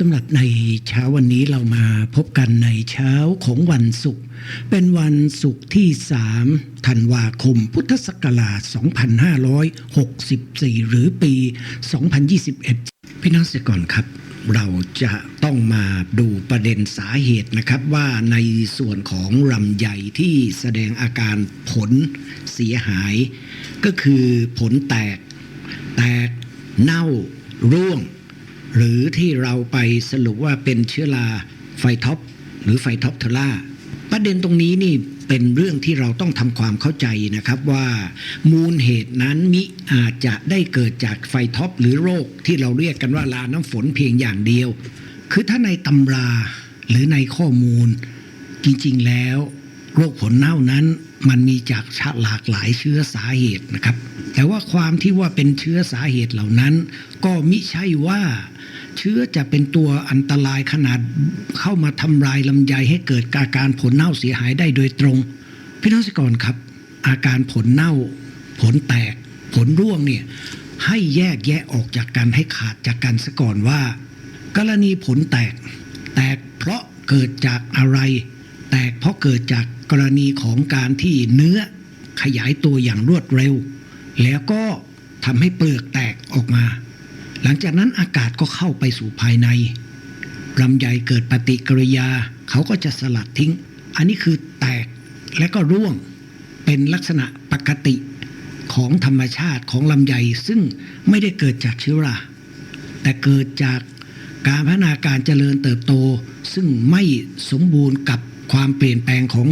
สำหรับในเช้าวันนี้เรามาพบกันในเช้าของวันศุกร์เป็นวันศุกร์ที่ 3 ธันวาคมพุทธศักราช 2564 หรือปี 2021 พี่น้องเสียก่อนครับ เราจะต้องมาดูประเด็นสาเหตุนะครับว่าในส่วนของลำไยที่แสดงอาการผลเสียหาย ก็คือผลแตก แตกเน่าร่วง หรือที่เราไปสรุปว่าเป็นเชื้อราไฟท็อปหรือไฟท็อปเทอร่าประเด็นตรงนี้นี่เป็นเรื่องที่เราต้องทำความเข้าใจนะครับว่ามูลเหตุนั้นมิอาจจะได้เกิดจากไฟท็อปหรือโรคที่เราเรียกกันว่าลาน้ำฝนเพียงอย่างเดียว คือถ้าในตำราหรือในข้อมูล จริงๆแล้ว โรคผลเน่านั้นมันมีจากหลากหลายเชื้อสาเหตุนะครับ แต่ว่าความที่ว่าเป็นเชื้อสาเหตุเหล่านั้น ก็มิใช่ว่า เชื้อจะเป็นตัวอันตรายขนาดเข้ามาทำลายลำไยให้เกิดอาการผลเน่าเสียหายได้โดยตรง พี่น้องสกรครับ อาการผลเน่า ผลแตก ผลร่วงเนี่ยให้แยกแยะออกจากกันให้ขาดจากกันซะก่อนว่า กรณีผลแตก แตกเพราะเกิดจากอะไร แตกเพราะเกิดจากกรณีของการที่เนื้อขยายตัวอย่างรวดเร็ว แล้วก็ทำให้เปลือกแตกออกมา หลังจากนั้นอากาศก็เข้าไปสู่ภายในลำไยเกิดปฏิกิริยา เขาก็จะสลัดทิ้ง อันนี้คือแตกและก็ร่วงเป็นลักษณะปกติของธรรมชาติของลำไยซึ่งไม่ได้เกิดจากเชื้อราแต่เกิดจากการพัฒนาการเจริญเติบโต ซึ่งไม่สมบูรณ์กับความเปลี่ยนแปลงของ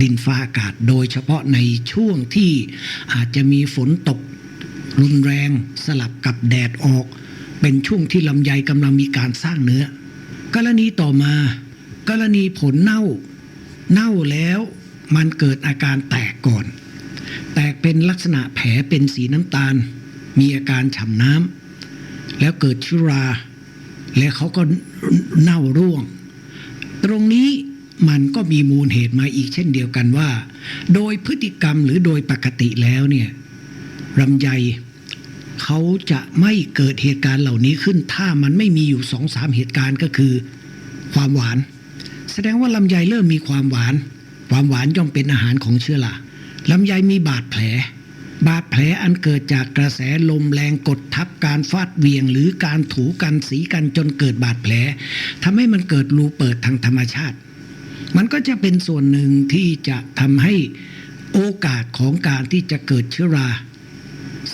ดินฟ้าอากาศ โดยเฉพาะในช่วงที่อาจจะมีฝนตก รุนแรงสลับกับแดดออก เป็นช่วงที่ลำไยกำลังมีการสร้างเนื้อ กรณีต่อมา กรณีผลเน่า เน่าแล้วมันเกิดอาการแตกก่อน แตกเป็นลักษณะแผลเป็นสีน้ำตาล มีอาการฉ่ำน้ำแล้วเกิดชื้อรา แล้วเขาก็เน่าร่วง ตรงนี้มันก็มีมูลเหตุมาอีกเช่นเดียวกันว่า โดยพฤติกรรมหรือโดยปกติแล้วเนี่ยลำไย เขาจะไม่เกิดเหตุการณ์เหล่านี้ขึ้น ถ้ามันไม่มีอยู่สองสามเหตุการณ์ก็คือ ความหวาน แสดงว่าลำไยเริ่มมีความหวาน ความหวานย่อมเป็นอาหารของเชื้อราลำไยมีบาดแผล บาดแผลอันเกิดจากกระแสลมแรงกดทับการฟาดเวียง หรือการถูกันสีกันจนเกิดบาดแผลทำให้มันเกิดรูเปิดทางธรรมชาติ มันก็จะเป็นส่วนหนึ่งที่จะทำให้โอกาสของการที่จะเกิดเชื้อรา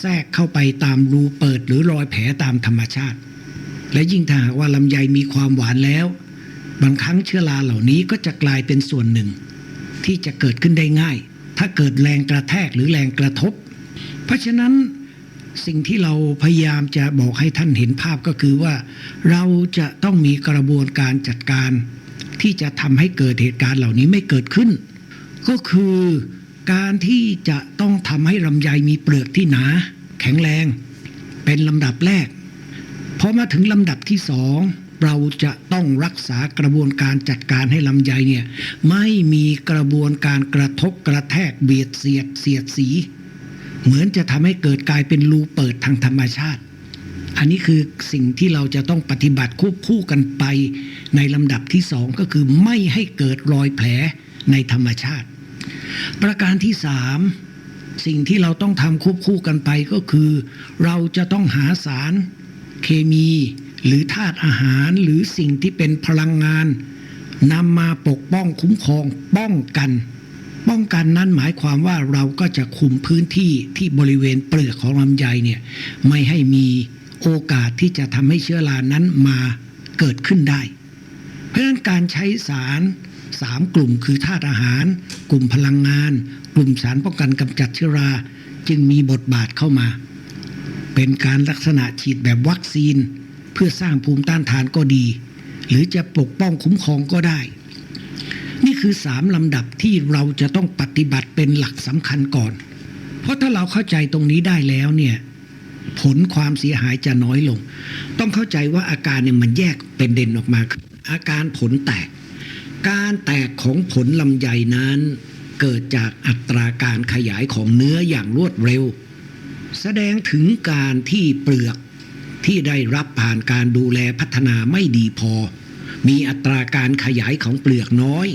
แทรกเข้าไปตามรูเปิดหรือรอยแผลตามธรรมชาติ และยิ่งถ้าหากว่าลำไยมีความหวานแล้ว บางครั้งเชื้อราเหล่านี้ก็จะกลายเป็นส่วนหนึ่ง ที่จะเกิดขึ้นได้ง่าย ถ้าเกิดแรงกระแทกหรือแรงกระทบ เพราะฉะนั้นสิ่งที่เราพยายามจะบอกให้ท่านเห็นภาพก็คือว่า เราจะต้องมีกระบวนการจัดการ ที่จะทำให้เกิดเหตุการณ์เหล่านี้ไม่เกิดขึ้น ก็คือ การที่จะต้องทำให้ลำไยมีเปลือกที่หนา แข็งแรง เป็นลำดับแรกพอมาถึงลำดับที่สองเราจะต้องรักษากระบวนการจัดการให้ลำไยเนี่ยไม่มีกระบวนการกระทบกระแทกเบียดเสียดเสียดสี เหมือนจะทำให้เกิดกลายเป็นรูเปิดทางธรรมชาติ อันนี้คือสิ่งที่เราจะต้องปฏิบัติควบคู่กันไป ในลำดับที่สองก็คือไม่ให้เกิดรอยแผลในธรรมชาติ ประการที่สามสิ่งที่เราต้องทำควบคู่กันไปก็คือ เราจะต้องหาสารเคมีหรือธาตุอาหารหรือสิ่งที่เป็นพลังงานนำมาปกป้องคุ้มครองป้องกัน ป้องกันนั้นหมายความว่าเราก็จะคุมพื้นที่ที่บริเวณเปลือกของลำไยเนี่ยไม่ให้มีโอกาสที่จะทำให้เชื้อรานั้นมาเกิดขึ้นได้ เพราะฉะนั้นการใช้สาร สามกลุ่มคือธาตุอาหาร กลุ่มพลังงาน กลุ่มสารป้องกันกำจัดเชื้อรา จึงมีบทบาทเข้ามา เป็นการลักษณะฉีดแบบวัคซีน เพื่อสร้างภูมิต้านทานก็ดี หรือจะปกป้องคุ้มครองก็ได้ นี่คือสามลำดับที่เราจะต้องปฏิบัติเป็นหลักสำคัญก่อน เพราะถ้าเราเข้าใจตรงนี้ได้แล้วเนี่ยผลความเสียหายจะน้อยลง ต้องเข้าใจว่าอาการเนี่ยมันแยกเป็นเด่นออกมา อาการผลแตก การแตกของผลลำไยนั้น เกิดจากอัตราการขยายของเนื้ออย่างรวดเร็ว แสดงถึงการที่เปลือกที่ได้รับผ่านการดูแลพัฒนาไม่ดีพอ มีอัตราการขยายของเปลือกน้อย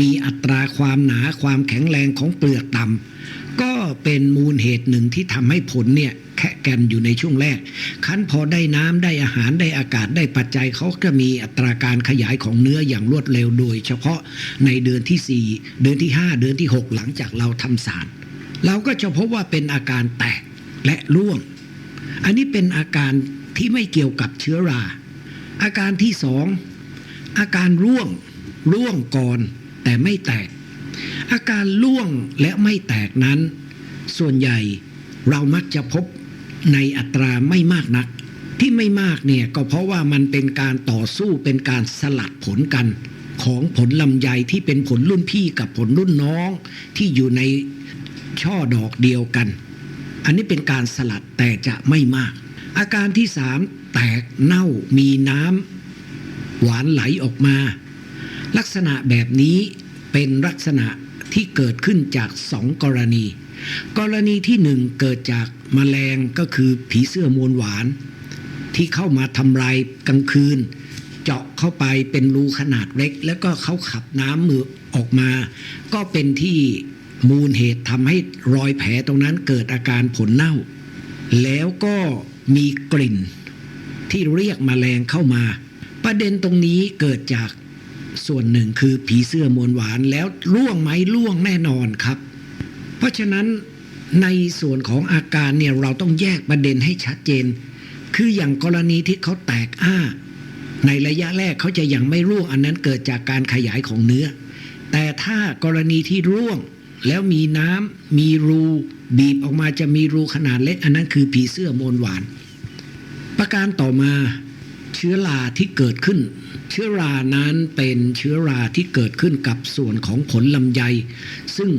มีอัตราความหนาความแข็งแรงของเปลือกต่ำ เป็นมูลเหตุหนึ่งที่ทำให้ผลเนี่ยแค่แกนอยู่ในช่วงแรก คั้นพอได้น้ำได้อาหารได้อากาศได้ปัจจัยเขาก็มีอัตราการขยายของเนื้ออย่างรวดเร็วโดย เฉพาะในเดือนที่ 4 เดือนที่ 5 เดือนที่ 6 หลังจากเราทำสาร เราก็จะพบว่าเป็นอาการแตกและร่วง อันนี้เป็นอาการที่ไม่เกี่ยวกับเชื้อรา อาการที่สองอาการร่วงร่วงก่อนแต่ไม่แตก อาการร่วงและไม่แตกนั้น ส่วนใหญ่ เรามักจะพบในอัตราไม่มากนัก ที่ไม่มากเนี่ยก็เพราะว่ามันเป็นการต่อสู้เป็นการสลัดผลกัน ของผลลำไยที่เป็นผลรุ่นพี่กับผลรุ่นน้อง ที่อยู่ในช่อดอกเดียวกัน อันนี้เป็นการสลัดแต่จะไม่มาก อาการที่สามแตกเน่ามีน้ำหวานไหลออกมา ลักษณะแบบนี้เป็นลักษณะที่เกิดขึ้นจากสองกรณี กรณีที่หนึ่งเกิดจากแมลงก็คือผีเสื้อมวลหวาน ที่เข้ามาทำลายกลางคืน เจาะเข้าไปเป็นรูขนาดเล็ก แล้วก็เขาขับน้ำมือออกมา ก็เป็นที่มูลเหตุทำให้รอยแผลตรงนั้นเกิดอาการผลเน่า แล้วก็มีกลิ่นที่เรียกมแมลงเข้ามา ประเด็นตรงนี้เกิดจากส่วนหนึ่งคือผีเสื้อมวลหวานแล้วล่วงไหมล่วงแน่นอนครับ เพราะฉะนั้นในส่วนของอาการเนี่ยเราต้องแยกประเด็นให้ชัดเจน คืออย่างกรณีที่เขาแตกอ้า ในระยะแรกเขาจะยังไม่ร่วงอันนั้นเกิดจากการขยายของเนื้อ แต่ถ้ากรณีที่ร่วงแล้วมีน้ำมีรู บีบออกมาจะมีรูขนาดเล็ก อันนั้นคือผีเสื้อมวลหวาน ประการต่อมาเชื้อราที่เกิดขึ้น เชื้อรานั้นเป็นเชื้อราที่เกิดขึ้นกับส่วนของผลลำไย ซึ่ง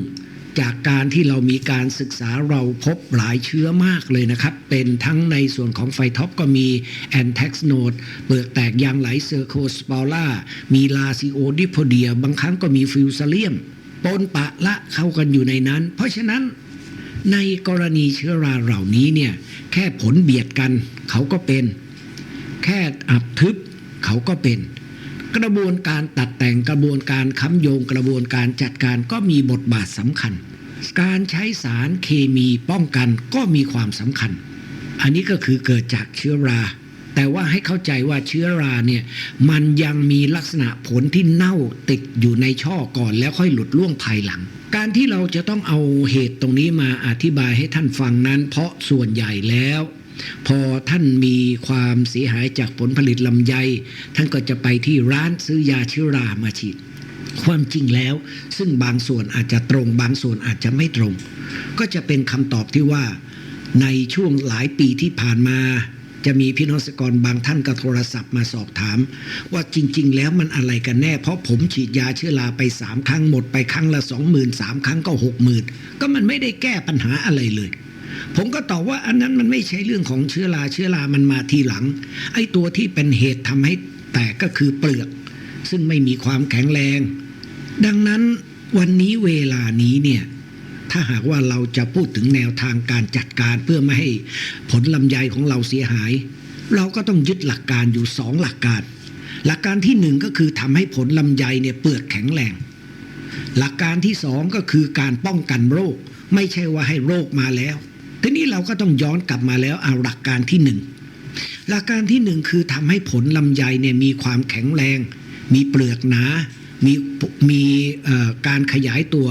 จากการที่เรามีการศึกษาเราพบหลายเชื้อมากเลยนะครับ เป็นทั้งในส่วนของไฟท็อปก็มีแอนแท็กโนดเปลือกแตกยางไหลเซอร์โคสปอล่ามีลาซิโอดิโพเดีย บางครั้งก็มีฟิวซาเลียมปนปะละเข้ากันอยู่ในนั้น เพราะฉะนั้นในกรณีเชื้อราเหล่านี้เนี่ยแค่ผลเบียดกันเขาก็เป็น แค่อับทึบเขาก็เป็น กระบวนการตัดแต่งกระบวนการค้ำโยงกระบวนการจัดการก็มีบทบาทสำคัญ การใช้สารเคมีป้องกันก็มีความสำคัญ อันนี้ก็คือเกิดจากเชื้อรา แต่ว่าให้เข้าใจว่าเชื้อราเนี่ยมันยังมีลักษณะผลที่เน่าติดอยู่ในช่อก่อนแล้วค่อยหลุดล่วงภายหลัง การที่เราจะต้องเอาเหตุตรงนี้มาอธิบายให้ท่านฟังนั้น เพราะส่วนใหญ่แล้วพอท่านมีความเสียหายจากผลผลิตลำไย ท่านก็จะไปที่ร้านซื้อยาเชื้อรามาฉีด ความจริงแล้ว ซึ่งบางส่วนอาจจะตรง บางส่วนอาจจะไม่ตรง ก็จะเป็นคำตอบที่ว่า ในช่วงหลายปีที่ผ่านมา จะมีพี่น้องเกษตรกรบางท่านก็โทรศัพท์มาสอบถาม ว่าจริง ๆ แล้วมันอะไรกันแน่ เพราะผมฉีดยาเชื้อราไปสามครั้งหมดไปครั้งละสองหมื่นสามครั้งก็หกหมื่นก็มันไม่ได้แก้ปัญหาอะไรเลยผมก็ตอบว่าอันนั้นมันไม่ใช่เรื่องของเชื้อราเชื้อรามันมาทีหลัง ไอ้ตัวที่เป็นเหตุทำให้แตกก็คือเปลือก ซึ่งไม่มีความแข็งแรง ดังนั้นวันนี้เวลานี้เนี่ยถ้าหากว่าเราจะพูดถึงแนวทางการจัดการเพื่อไม่ให้ผลลำไยของเราเสียหาย เราก็ต้องยึดหลักการอยู่สองหลักการ หลักการที่หนึ่งก็คือทำให้ผลลำไยเนี่ยเปลือกแข็งแรง หลักการที่สองก็คือการป้องกันโรค ไม่ใช่ว่าให้โรคมาแล้ว ทีนี้เราก็ต้องย้อนกลับมาแล้วเอาหลักการที่หนึ่งหลักการที่หนึ่งคือทำให้ผลลำไยเนี่ยมีความแข็งแรง มีเปลือกหนา มีมีการขยายตัว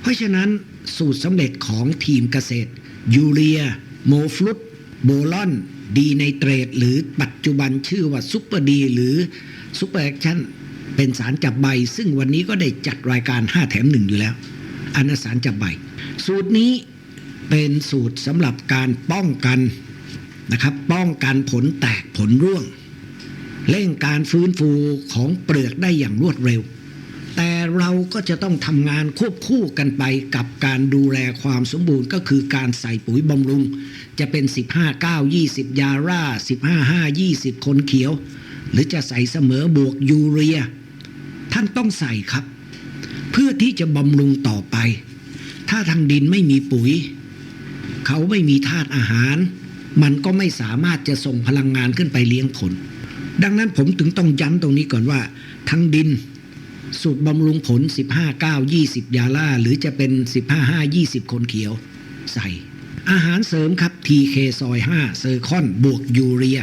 เพราะฉะนั้นสูตรสำเร็จของทีมเกษตร ยูเรีย โมฟลุตโบลอนดีไนเตรตหรือปัจจุบันชื่อว่าซุปเปอร์ดีหรือซุปเปอร์แอคชั่นเป็นสารจับใบ ซึ่งวันนี้ก็ได้จัดรายการ 5 แถมหนึ่งอยู่แล้ว อันนนสารจับใบ สูตรนี้เป็นสูตรสำหรับการป้องกันนะครับป้องกันผลแตกผลร่วง เร่งการฟื้นฟูของเปลือกได้อย่างรวดเร็ว แต่เราก็จะต้องทำงานควบคู่กันไปกับการดูแลความสมบูรณ์ก็คือการใส่ปุ๋ยบำรุง จะเป็น 15 9 20 ยาร่า 15 5 20 คนเขียว หรือจะใส่เสมอบวกยูเรีย ท่านต้องใส่ครับ เพื่อที่จะบำรุงต่อไป ถ้าทางดินไม่มีปุ๋ย เขาไม่มีธาตุอาหาร มันก็ไม่สามารถจะส่งพลังงานขึ้นไปเลี้ยงผล ดังนั้นผมถึงต้องย้ำตรงนี้ก่อนว่าทั้งดิน สูตรบำรุงผล 15 9 20 ยาล่า หรือจะเป็น 15 5 20 คนเขียว ใส่ อาหารเสริมครับ TK ซอย5เซอร์คอน บวกยูเรีย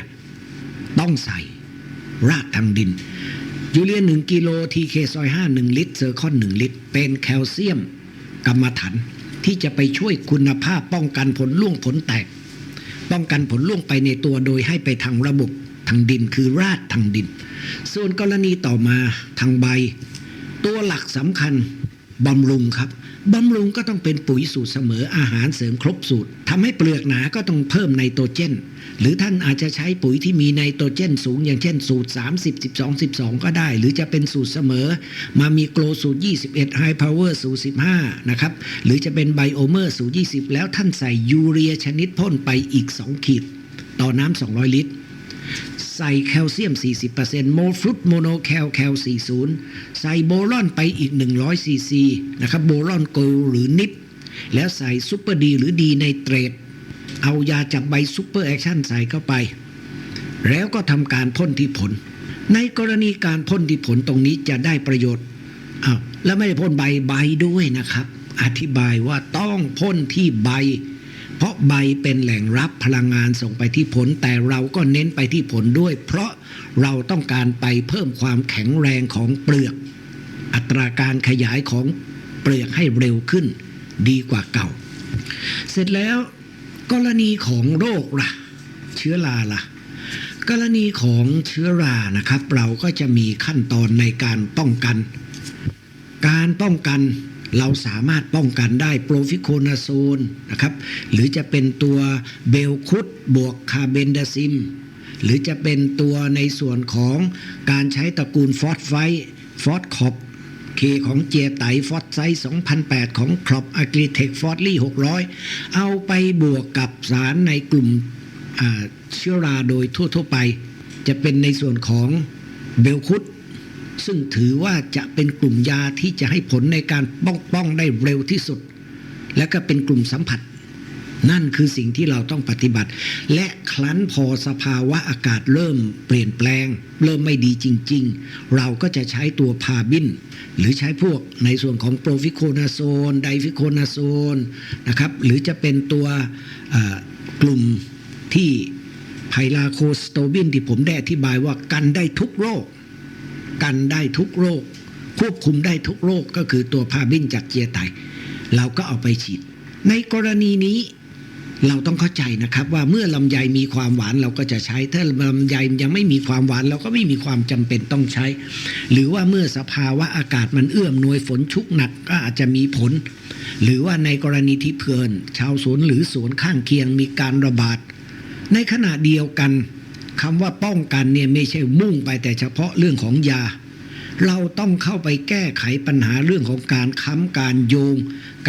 ต้องใส่ ราดทางดิน ยูเรีย 1 กิโล TK ซอย5 1 ลิตร เซอร์คอน 1 ลิตร เป็นแคลเซียมกรรมฐานที่จะไปช่วยคุณภาพป้องกันผลร่วงผลแตก ป้องกันผลล่วงไปในตัวโดยให้ไปทางระบบทางดินคือราดทางดิน ส่วนกรณีต่อมาทางใบ ตัวหลักสำคัญบำรุงครับบำรุงก็ต้องเป็นปุ๋ยสูตรเสมออาหารเสริมครบสูตรทำให้เปลือกหนาก็ต้องเพิ่มไนโตรเจน หรือท่านอาจจะใช้ปุ๋ยที่มีไนโตรเจนสูง อย่างเช่นสูตร 30 12 12 ก็ได้ หรือจะเป็นสูตรเสมอ มามีโกลสูตร 21 High Power สูตร 15 นะครับ หรือจะเป็นไบโอเมอร์สูตร 20 แล้วท่านใส่ยูเรียชนิดพ่นไปอีก 2 ขีด ต่อน้ำ200 ลิตร ใส่แคลเซียม 40%โมฟรุตโมโนแคลแคล 40 ใส่โบรอนไปอีก 100 ซีซีนะครับโบรอนโกลหรือนิปแล้วใส่ซูเปอร์ดีหรือดีไนเตรตเอายาจับใบซูเปอร์แอคชั่นใส่เข้าไป แล้วก็ทำการพ่นที่ผล ในกรณีการพ่นที่ผลตรงนี้จะได้ประโยชน์อ้าวแล้วไม่ได้พ่นใบใบด้วยนะครับ อธิบายว่าต้องพ่นที่ใบ เพราะใบเป็นแหล่งรับพลังงานส่งไปที่ผล แต่เราก็เน้นไปที่ผลด้วย เพราะเราต้องการไปเพิ่มความแข็งแรงของเปลือก อัตราการขยายของเปลือกให้เร็วขึ้น ดีกว่าเก่า เสร็จแล้วกรณีของโรคล่ะ เชื้อราล่ะ กรณีของเชื้อรานะครับ เราก็จะมีขั้นตอนในการป้องกัน การป้องกัน เราสามารถป้องกันได้โปรฟิโคนาโซนนะครับหรือจะเป็นตัวเบลคุดบวกคาเบนดาซิม หรือจะเป็นตัวในส่วนของการใช้ตระกูลฟอสไฟฟอสคอปเคของเจียไตฟอสไซส์2008 ของครอปอะกริเทคฟอสลี่600 เอาไปบวกกับสารในกลุ่มเชื้อราโดยทั่วๆไป จะเป็นในส่วนของเบลคุด ซึ่งถือว่าจะเป็นกลุ่มยาที่จะให้ผลในการป้องป้องได้เร็วที่สุด และก็เป็นกลุ่มสัมผัส นั่นคือสิ่งที่เราต้องปฏิบัติ และครั้นพอสภาวะอากาศเริ่มเปลี่ยนแปลง เริ่มไม่ดีจริง ๆ เราก็จะใช้ตัวพาบิน หรือใช้พวกในส่วนของโปรฟิโคนาโซน ไดฟิโคนาโซนนะครับหรือจะเป็นตัวกลุ่มที่ไพลาโคสโตบินที่ผมได้อธิบายว่ากันได้ทุกโรค กันได้ทุกโรค ควบคุมได้ทุกโรคก็คือตัวพาบินจากเจียไตเราก็เอาไปฉีด ในกรณีนี้เราต้องเข้าใจนะครับว่าเมื่อลำไยมีความหวานเราก็จะใช้ ถ้าลำไยยังไม่มีความหวานเราก็ไม่มีความจำเป็นต้องใช้ หรือว่าเมื่อสภาวะอากาศมันเอื้อมหน่วยฝนชุกหนักก็อาจจะมีผล หรือว่าในกรณีที่เพลิน ชาวสวนหรือสวนข้างเคียงมีการระบาด ในขณะเดียวกัน คำว่าป้องกันเนี่ยไม่ใช่มุ่งไปแต่เฉพาะเรื่องของยา เราต้องเข้าไปแก้ไขปัญหาเรื่องของการค้ำการโยง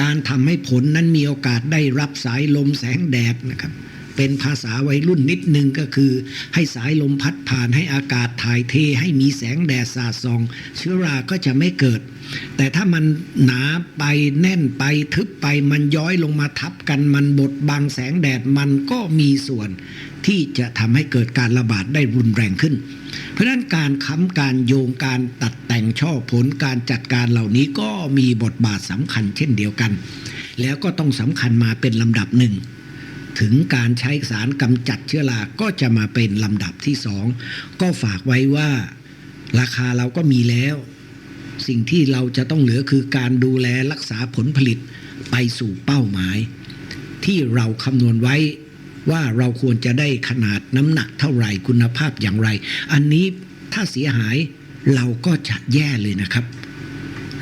การทำให้ผลนั้นมีโอกาสได้รับสายลมแสงแดดนะครับ เป็นภาษาวัยรุ่นนิดนึงก็คือ ให้สายลมพัดผ่านให้อากาศถ่ายเท ให้มีแสงแดดสาดส่อง เชื้อราก็จะไม่เกิด แต่ถ้ามันหนาไปแน่นไปทึบไปมันย้อยลงมาทับกันมันบดบังแสงแดดมันก็มีส่วนที่จะทำให้เกิดการระบาดได้รุนแรงขึ้น เพราะฉะนั้นการค้ำการโยงการตัดแต่งช่อผลการจัดการเหล่านี้ก็มีบทบาทสำคัญเช่นเดียวกัน แล้วก็ต้องสำคัญมาเป็นลำดับหนึ่ง ถึงการใช้สารกำจัดเชื้อรา ก็จะมาเป็นลำดับที่สองก็ฝากไว้ว่าราคาเราก็มีแล้ว สิ่งที่เราจะต้องเหลือคือการดูแลรักษาผลผลิตไปสู่เป้าหมาย ที่เราคำนวณไว้ว่าเราควรจะได้ขนาดน้ำหนักเท่าไหร่คุณภาพอย่างไร อันนี้ถ้าเสียหายเราก็จะแย่เลยนะครับ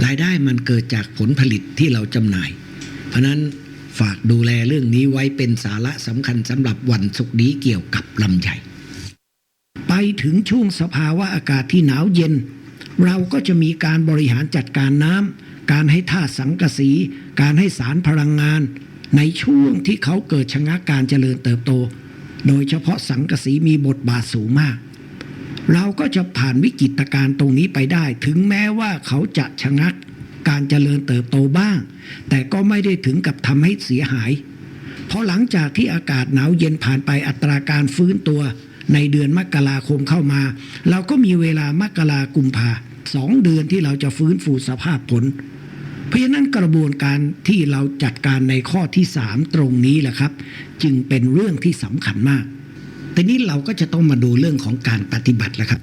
รายได้มันเกิดจากผลผลิตที่เราจำหน่าย เพราะนั้น ฝากดูแลเรื่องนี้ไว้เป็นสาระสำคัญสำหรับวันศุกร์นี้เกี่ยวกับลำไยไปถึงช่วงสภาวะอากาศที่หนาวเย็น เราก็จะมีการบริหารจัดการน้ำการให้ท่าตุสังกะสี การให้สารพลังงาน ในช่วงที่เขาเกิดชะงักการเจริญเติบโต โดยเฉพาะสังกะสีมีบทบาทสูงมาก เราก็จะผ่านวิกฤตการณ์ตรงนี้ไปได้ ถึงแม้ว่าเขาจะชะงัก การเจริญเติบโตบ้าง แต่ก็ไม่ได้ถึงกับทำให้เสียหาย เพราะหลังจากที่อากาศหนาวเย็นผ่านไปอัตราการฟื้นตัว ในเดือนมกราคมเข้ามา เราก็มีเวลามกรากุมภาสองเดือนที่เราจะฟื้นฟูสภาพผล เพราะฉะนั้นกระบวนการที่เราจัดการในข้อที่สามตรงนี้แหละครับ จึงเป็นเรื่องที่สำคัญมากทีนี้เราก็จะต้องมาดูเรื่องของการปฏิบัติแล้วครับ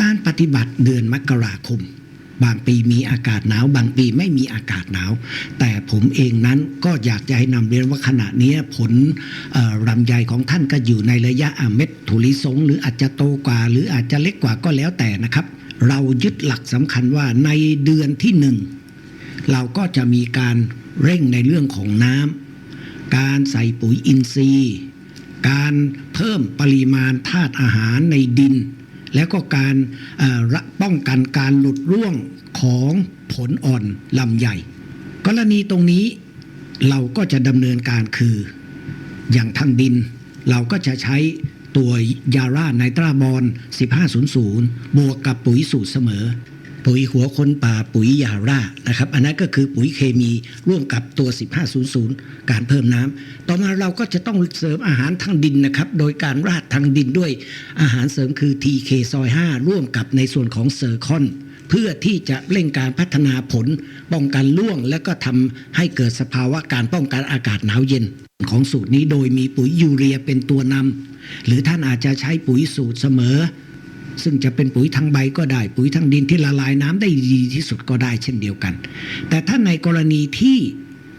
การปฏิบัติเดือนมกราคม บางปีมีอากาศหนาว บางปีไม่มีอากาศหนาว แต่ผมเองนั้นก็อยากจะให้นำเรียนว่าขณะนี้ผลเอ่อลำไยของท่านก็อยู่ในระยะอเม็ดถั่วลิสง หรืออาจจะโตกว่า หรืออาจจะเล็กกว่าก็แล้วแต่นะครับ เรายึดหลักสำคัญว่าในเดือนที่หนึ่งเราก็จะมีการเร่งในเรื่องของน้ำการใส่ปุ๋ยอินทรีย์ การเพิ่มปริมาณธาตุอาหารในดิน แล้วก็การป้องกันการหลุดร่วงของผลอ่อนลำใหญ่ กรณีตรงนี้เราก็จะดำเนินการคือ อย่างทางดิน เราก็จะใช้ตัวยาร่าไนตราบอล 1500 บวกกับปุ๋ยสูตรเสมอ ปุ๋ยหัวคนป่าปุ๋ยยาร่านะครับอันนั้นก็คือปุ๋ยเคมีร่วมกับตัว 1500 การเพิ่มน้ำต่อมาเราก็จะต้องเสริมอาหารทางดินนะครับโดยการราดทางดินด้วยอาหารเสริมคือ TK ซอย5ร่วมกับในส่วนของเซอร์คอนเพื่อที่จะเร่งการพัฒนาผลป้องกันร่วง และก็ทำให้เกิดสภาวะการป้องกันอากาศหนาวเย็น ของสูตรนี้โดยมีปุ๋ยยูเรียเป็นตัวนำหรือท่านอาจจะใช้ปุ๋ยสูตรเสมอ ซึ่งจะเป็นปุ๋ยทางใบก็ได้ ปุ๋ยทางดินที่ละลายน้ำได้ดีที่สุดก็ได้เช่นเดียวกัน แต่ถ้าในกรณีที่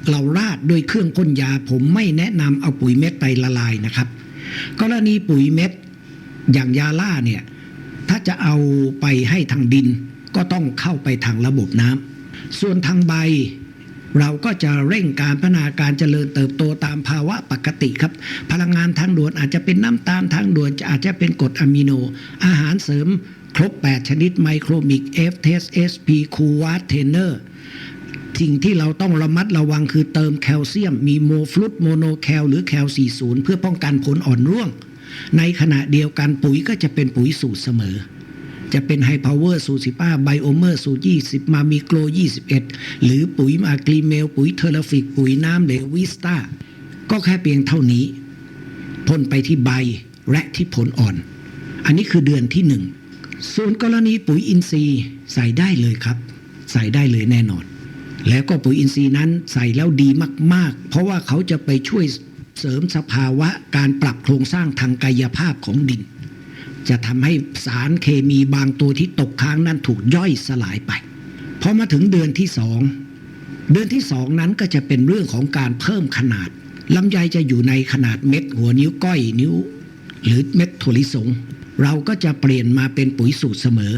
เราราดด้วยเครื่องพ่นยาผมไม่แนะนำเอาปุ๋ยเม็ดไปละลายนะครับ กรณีปุ๋ยเม็ดอย่างยาล่าเนี่ยถ้าจะเอาไปให้ทางดินก็ต้องเข้าไปทางระบบน้ำส่วนทางใบ เราก็จะเร่งการพัฒนาการเจริญเติบโตตามภาวะปกติครับ พลังงานทางด่วนอาจจะเป็นน้ำตาลทางด่วนอาจจะเป็นกรดอะมิโน อาหารเสริมครบ 8 ชนิดไมโครมิก F T S S P คูวาเทเนอร์สิ่งที่เราต้องระมัดระวังคือเติมแคลเซียม มีโมฟลุตโมโนแคลหรือแคล 40 เพื่อป้องกันผลอ่อนร่วง ในขณะเดียวกันปุ๋ยก็จะเป็นปุ๋ยสูตรเสมอ จะเป็นไฮพาวเวอร์สูตร15ไบโอเมอร์สูตร20มามีโกล21หรือปุ๋ยมากรีเมล ปุ๋ยเทอร์ฟิก ปุ๋ยน้ำเหลววิสตาก็แค่เพียงเท่านี้พ่นไปที่ใบและที่ผลอ่อน อันนี้คือเดือนที่หนึ่งส่วนกรณีปุ๋ยอินทรีย์ใส่ได้เลยครับ ใส่ได้เลยแน่นอน แล้วก็ปุ๋ยอินทรีย์นั้นใส่แล้วดีมาก ๆ เพราะว่าเขาจะไปช่วยเสริมสภาวะการปรับโครงสร้างทางกายภาพของดิน จะทำให้สารเคมีบางตัวที่ตกค้างนั้นถูกย่อยสลายไปพอมาถึงเดือนที่สองเดือนที่สองนั้นก็จะเป็นเรื่องของการเพิ่มขนาดลำไยจะอยู่ในขนาดเม็ดหัวนิ้วก้อยนิ้ว หรือเม็ดถั่วลิสง เราก็จะเปลี่ยนมาเป็นปุ๋ยสูตรเสมอ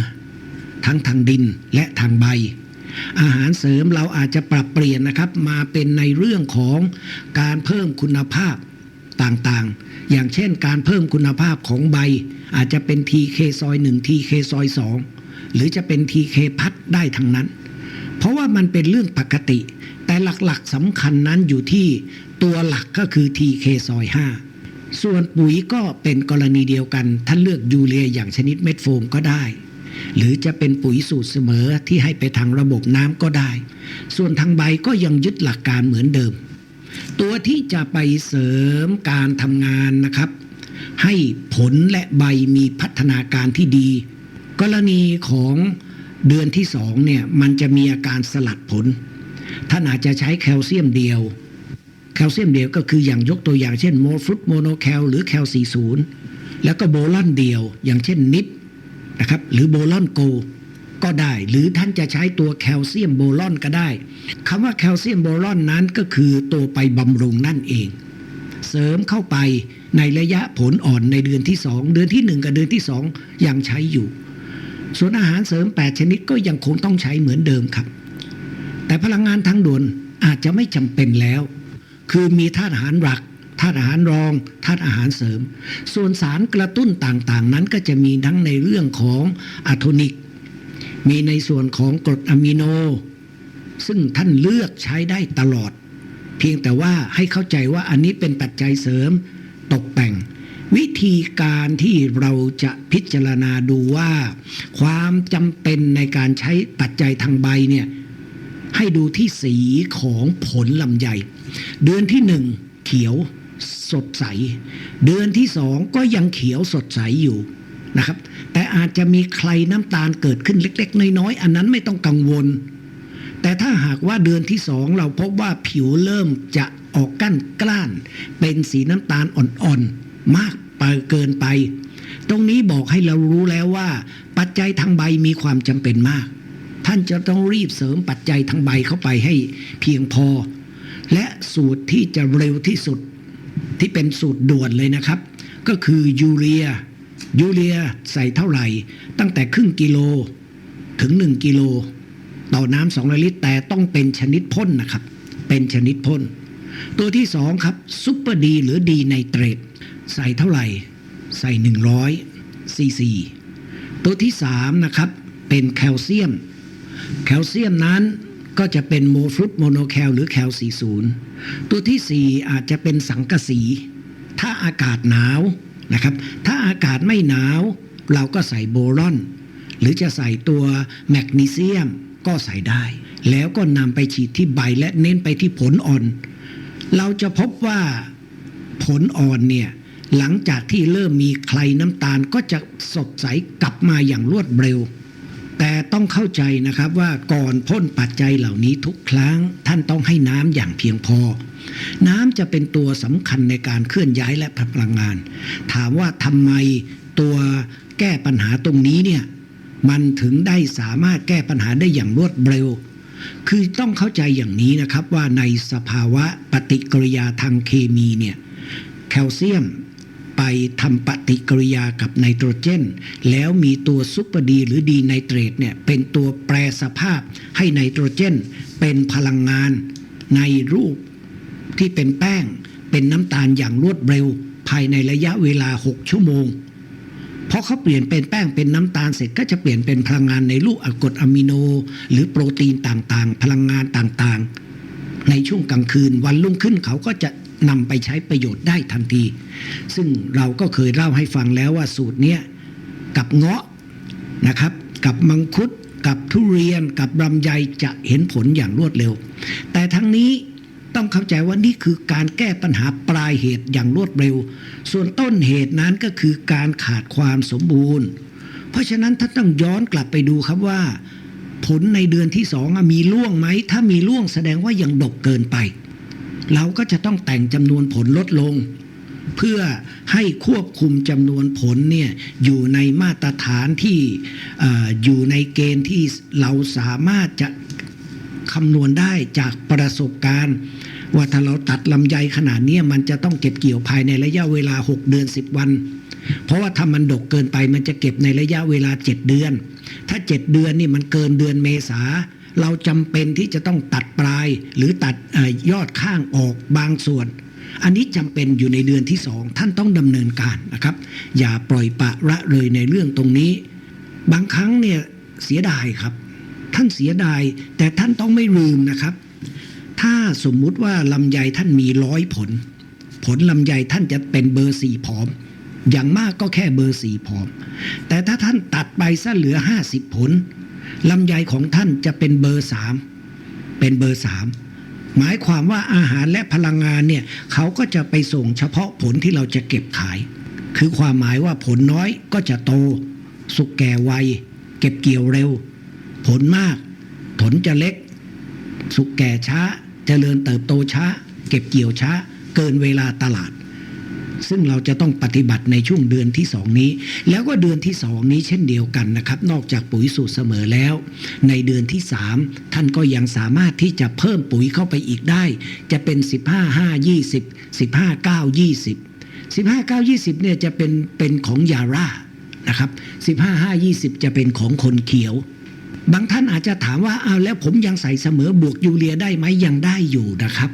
ทั้งทางดินและทางใบ อาหารเสริมเราอาจจะปรับเปลี่ยนนะครับ มาเป็นในเรื่องของการเพิ่มคุณภาพ ต่างๆ อย่างเช่นการเพิ่มคุณภาพของใบ อาจจะเป็น TK ซอย1 TK ซอย2 หรือจะเป็น TK พัดได้ทั้งนั้น เพราะว่ามันเป็นเรื่องปกติ แต่หลักๆสำคัญนั้นอยู่ที่ตัวหลักก็คือ TK ซอย5 ส่วนปุ๋ยก็เป็นกรณีเดียวกันท่านเลือกยูเรียอย่างชนิดเม็ดโฟมก็ได้ หรือจะเป็นปุ๋ยสูตรเสมอที่ให้ไปทางระบบน้ำก็ได้ ส่วนทางใบก็ยังยึดหลักการเหมือนเดิม ตัวที่จะไปเสริมการทำงานนะครับ ให้ผลและใบมีพัฒนาการที่ดี กรณีของเดือนที่สองเนี่ยมันจะมีอาการสลัดผล ท่านอาจจะใช้แคลเซียมเดียว แคลเซียมเดียวก็คืออย่างยกตัวอย่างเช่นโมฟรุตโมโนแคลหรือแคล40แล้วก็โบลอนเดียว อย่างเช่นนิปนะครับหรือโบลอนโก ก็ได้ หรือท่านจะใช้ตัวแคลเซียมโบลอนก็ได้คำว่าแคลเซียมโบลอนนั้นก็คือตัวไปบำรุงนั่นเอง เสริมเข้าไปในระยะผลอ่อนในเดือนที่ 2 เดือนที่ 1 กับเดือนที่ 2 ยังใช้อยู่ ส่วนอาหารเสริม 8 ชนิดก็ยังคงต้องใช้เหมือนเดิมครับ แต่พลังงานทางด่วนอาจจะไม่จำเป็นแล้ว คือมีธาตุอาหารหลักธาตุอาหารรองธาตุอาหารเสริม ส่วนสารกระตุ้นต่างๆ นั้นก็จะมีทั้งในเรื่องของอะโทนิก มีในส่วนของกรดอะมิโน ซึ่งท่านเลือกใช้ได้ตลอด เพียงแต่ว่าให้เข้าใจว่าอันนี้เป็นปัจจัยเสริมตกแต่ง วิธีการที่เราจะพิจารณาดูว่า ความจำเป็นในการใช้ปัจจัยทางใบเนี่ยให้ดูที่สีของผลลำไย เดือนที่หนึ่งเขียวสดใส เดือนที่สองก็ยังเขียวสดใสอยู่ นะครับ แต่อาจจะมีใครน้ำตาลเกิดขึ้นเล็ก ๆ น้อยๆอันนั้นไม่ต้องกังวล แต่ถ้าหากว่าเดือนที่สองเราพบว่าผิวเริ่มจะออกกั้นกล้าน เป็นสีน้ำตาลอ่อนๆ มากไปเกินไป ตรงนี้บอกให้เรารู้แล้วว่า ปัจจัยทางใบมีความจำเป็นมาก ท่านจะต้องรีบเสริมปัจจัยทางใบเข้าไปให้เพียงพอ และสูตรที่จะเร็วที่สุดที่เป็นสูตรด่วนเลยนะครับ ก็คือยูเรีย ยูเรียใส่เท่าไหร่ ตั้งแต่ครึ่งกิโลถึง 1 กิโล ต่อน้ำสองลิตร แต่ต้องเป็นชนิดพ่นนะครับ เป็นชนิดพ่น ตัวที่สองครับซุปเปอร์ดีหรือดีไนเตรตใส่เท่าไหร่ ใส่ 100ซีซีตัวที่สามนะครับ เป็นแคลเซียม แคลเซียมนั้นก็จะเป็นโมฟรุตโมโนแคลหรือแคล40ตัวที่ 4 อาจจะเป็นสังกะสี ถ้าอากาศหนาว นะครับ ถ้าอากาศไม่หนาวเราก็ใส่โบรอน หรือจะใส่ตัวแมกนีเซียมก็ใส่ได้ แล้วก็นำไปฉีดที่ใบและเน้นไปที่ผลอ่อน เราจะพบว่าผลอ่อนเนี่ยหลังจากที่เริ่มมีใครน้ำตาลก็จะสดใสกลับมาอย่างรวดเร็ว แต่ต้องเข้าใจนะครับว่าก่อนพ่นปัจจัยเหล่านี้ทุกครั้งท่านต้องให้น้ำอย่างเพียงพอ น้ำจะเป็นตัวสำคัญในการเคลื่อนย้ายและพลังงาน ถามว่าทำไมตัวแก้ปัญหาตรงนี้เนี่ยมันถึงได้สามารถแก้ปัญหาได้อย่างรวดเร็ว คือต้องเข้าใจอย่างนี้นะครับว่าในสภาวะปฏิกิริยาทางเคมีเนี่ยแคลเซียม ไปทำปฏิกิริยากับไนโตรเจน แล้วมีตัวซุปเปอร์ดีหรือดีไนเตรตเนี่ยเป็นตัวแปรสภาพให้ไนโตรเจน เป็นพลังงานในรูปที่เป็นแป้งเป็นน้ำตาลอย่างรวดเร็ว ภายในระยะเวลา 6 ชั่วโมงพอเขาเปลี่ยนเป็นแป้งเป็นน้ำตาลเสร็จก็จะเปลี่ยนเป็นพลังงานในรูปกรดอะมิโน หรือโปรตีนต่างๆ พลังงานต่างๆ ในช่วงกลางคืนวันรุ่งขึ้นเขาก็จะ นำไปใช้ประโยชน์ได้ทันที ซึ่งเราก็เคยเล่าให้ฟังแล้วว่าสูตรเนี้ยกับเงาะนะครับ กับมังคุดกับทุเรียนกับลำไยจะเห็นผลอย่างรวดเร็ว แต่ทั้งนี้ต้องเข้าใจว่านี่คือการแก้ปัญหาปลายเหตุอย่างรวดเร็ว ส่วนต้นเหตุนั้นก็คือการขาดความสมบูรณ์ เพราะฉะนั้นท่านต้องย้อนกลับไปดูครับว่า ผลในเดือนที่สองมีร่วงไหม ถ้ามีร่วงแสดงว่ายังดกเกินไป เราก็จะต้องแต่งจำนวนผลลดลง เพื่อให้ควบคุมจำนวนผลเนี่ยอยู่ในมาตรฐานที่อออยู่ในเกณฑ์ที่เราสามารถจะคำนวณได้จากประสบการณ์ ว่าถ้าเราตัดลำไยขนาดนี้มันจะต้องเก็บเกี่ยวภายในระยะเวลา 6 เดือน 10 วัน เพราะว่าถ้ามันดกเกินไปมันจะเก็บในระยะเวลา 7 เดือน ถ้า 7 เดือนนี่มันเกินเดือนเมษา เราจำเป็นที่จะต้องตัดปลายหรือตัดอยอดข้างออกบางส่วน อันนี้จำเป็นอยู่ในเดือนที่สองท่านต้องดำเนินการนะครับ อย่าปล่อยปะละเลยในเรื่องตรงนี้ บางครั้งเนี่ยเสียดายครับ ท่านเสียดายแต่ท่านต้องไม่ลืมนะครับ ถ้าสมมุติว่าลำไยท่านมีร้อยผล ผลลำไยท่านจะเป็นเบอร์สี่ผอมอย่างมากก็แค่เบอร์สี่ผอม แต่ถ้าท่านตัดไปซะเหลือห้าสิบผล ลำไยของท่านจะเป็นเบอร์สามเป็นเบอร์สามหมายความว่าอาหารและพลังงานเนี่ยเขาก็จะไปส่งเฉพาะผลที่เราจะเก็บขาย คือความหมายว่าผลน้อยก็จะโต สุกแก่ไวเก็บเกี่ยวเร็ว ผลมากผลจะเล็ก สุกแก่ช้าเจริญเติบโตช้า เก็บเกี่ยวช้า เกินเวลาตลาด ซึ่งเราจะต้องปฏิบัติในช่วงเดือนที่สองนี้ แล้วก็เดือนที่สองนี้เช่นเดียวกันนะครับ นอกจากปุ๋ยสูตรเสมอแล้ว ในเดือนที่สามท่านก็ยังสามารถที่จะเพิ่มปุ๋ยเข้าไปอีกได้ จะเป็น 15 5 20 15 9 20 15 9 20เนี่ยจะเป็นเป็นของยาร่านะครับ15 5 20 จะเป็นของคนเขียวบางท่านอาจจะถามว่าเอาแล้วผมยังใส่เสมอบวกยูเรียได้ไหมยังได้อยู่นะครับ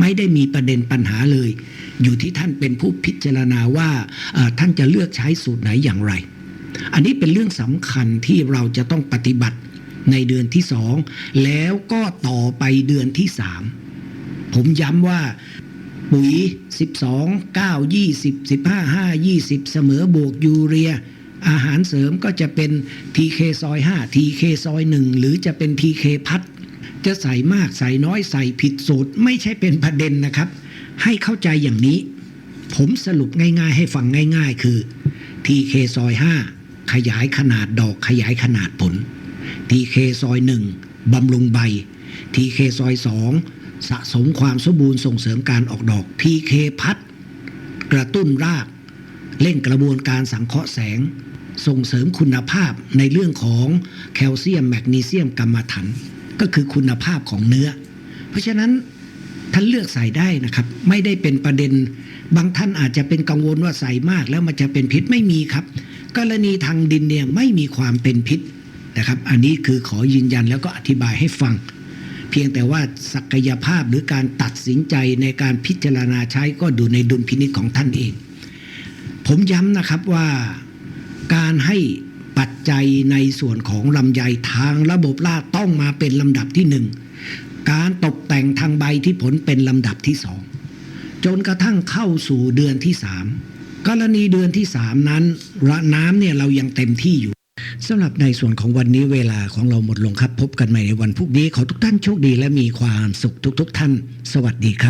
ไม่ได้มีประเด็นปัญหาเลย อยู่ที่ท่านเป็นผู้พิจารณาว่าท่านจะเลือกใช้สูตรไหนอย่างไร อันนี้เป็นเรื่องสำคัญที่เราจะต้องปฏิบัติในเดือนที่สองแล้วก็ต่อไปเดือนที่สามผมย้ำว่าปุ๋ย 12 9 20 15 5 20 เสมอบวกยูเรีย อาหารเสริมก็จะเป็น TK ซอย5 TK ซอย1หรือจะเป็น TK พัด จะใส่มากใส่น้อยใส่ผิดสูตรไม่ใช่เป็นประเด็นนะครับ ให้เข้าใจอย่างนี้ ผมสรุปง่ายๆ ให้ฟังง่าย ๆ คือ TK ซอย5ขยายขนาดดอกขยายขนาดผล TK ซอย1บำรุงใบ TK ซอย2สะสมความสมบูรณ์ส่งเสริมการออกดอก TK พัด กระตุ้นราก เร่งกระบวนการสังเคราะห์แสงส่งเสริมคุณภาพในเรื่องของแคลเซียมแมกนีเซียมกรรมถัน ก็คือคุณภาพของเนื้อ เพราะฉะนั้นท่านเลือกใส่ได้นะครับ ไม่ได้เป็นประเด็น บางท่านอาจจะเป็นกังวลว่าใส่มาก แล้วมันจะเป็นพิษไม่มีครับ กรณีทางดินเนี่ยไม่มีความเป็นพิษนะครับ อันนี้คือขอยืนยันแล้วก็อธิบายให้ฟัง เพียงแต่ว่าศักยภาพหรือการตัดสินใจในการพิจารณาใช้ก็ดูในดุลพินิจของท่านเอง ผมย้ำนะครับว่าการให้ ปัจจัยในส่วนของลำไยทางระบบราต้องมาเป็นลำดับที่หนึ่งการตกแต่งทางใบที่ผลเป็นลำดับที่สองจนกระทั่งเข้าสู่เดือนที่สามกรณีเดือนที่สามนั้นระน้ำเนี่ยเรายังเต็มที่อยู่สำหรับในส่วนของวันนี้เวลาของเราหมดลงครับ พบกันใหม่ในวันพรุ่งนี้ขอทุกท่านโชคดีและมีความสุขทุก ๆ ท่าน สวัสดีครับ